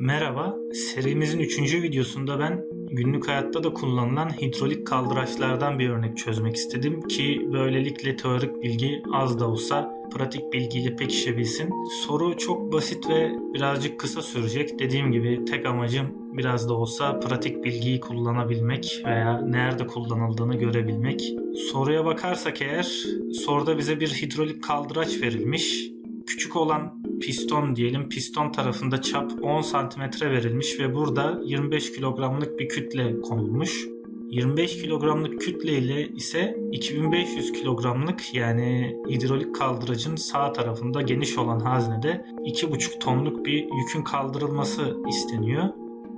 Merhaba, serimizin 3. videosunda ben günlük hayatta da kullanılan hidrolik kaldıraçlardan bir örnek çözmek istedim ki böylelikle teorik bilgi az da olsa pratik bilgiyle pekişebilsin. Soru çok basit ve birazcık kısa sürecek. Dediğim gibi tek amacım biraz da olsa pratik bilgiyi kullanabilmek veya nerede kullanıldığını görebilmek. Soruya bakarsak eğer soruda bize bir hidrolik kaldıraç verilmiş. Küçük olan piston diyelim piston tarafında çap 10 santimetre verilmiş ve burada 25 kilogramlık bir kütle konulmuş. 25 kilogramlık kütle ile ise 2500 kilogramlık yani hidrolik kaldıracın sağ tarafında geniş olan haznede 2,5 tonluk bir yükün kaldırılması isteniyor.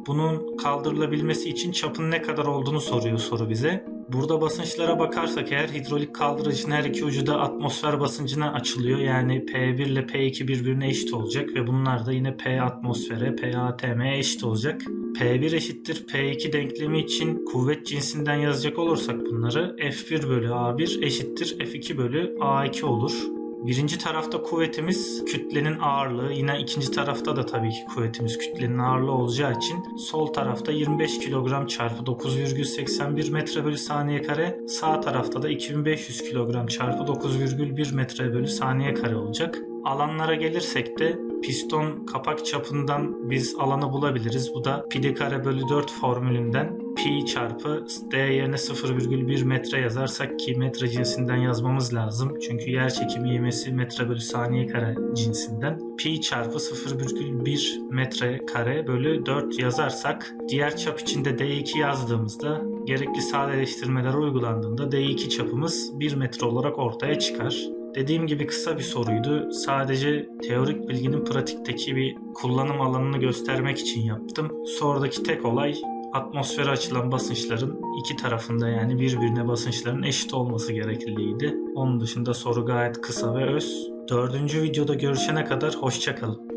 Bunun kaldırılabilmesi için çapın ne kadar olduğunu soruyor soru bize. Burada basınçlara bakarsak eğer hidrolik kaldırıcın her iki ucu da atmosfer basıncına açılıyor. Yani P1 ile P2 birbirine eşit olacak ve bunlar da yine P atmosfere, P ATM'ye eşit olacak. P1 eşittir P2 denklemi için kuvvet cinsinden yazacak olursak bunları F1 bölü A1 eşittir F2 bölü A2 olur. Birinci tarafta kuvvetimiz kütlenin ağırlığı. Yine ikinci tarafta da tabii ki kuvvetimiz kütlenin ağırlığı olacağı için sol tarafta 25 kilogram çarpı 9,81 metre bölü saniye kare. Sağ tarafta da 2500 kilogram çarpı 9,1 metre bölü saniye kare olacak. Alanlara gelirsek de piston kapak çapından biz alanı bulabiliriz. Bu da pi d kare bölü 4 formülünden pi çarpı d yerine 0,1 metre yazarsak ki metre cinsinden yazmamız lazım. Çünkü yer çekimi ivmesi metre bölü saniye kare cinsinden. Pi çarpı 0,1 metre kare bölü 4 yazarsak diğer çap içinde d2 yazdığımızda gerekli sadeleştirmeler uygulandığında d2 çapımız 1 metre olarak ortaya çıkar. Dediğim gibi kısa bir soruydu. Sadece teorik bilginin pratikteki bir kullanım alanını göstermek için yaptım. Sorudaki tek olay atmosfere açılan basınçların iki tarafında yani birbirine basınçların eşit olması gerekliliğiydi. Onun dışında soru gayet kısa ve öz. Dördüncü videoda görüşene kadar hoşçakalın.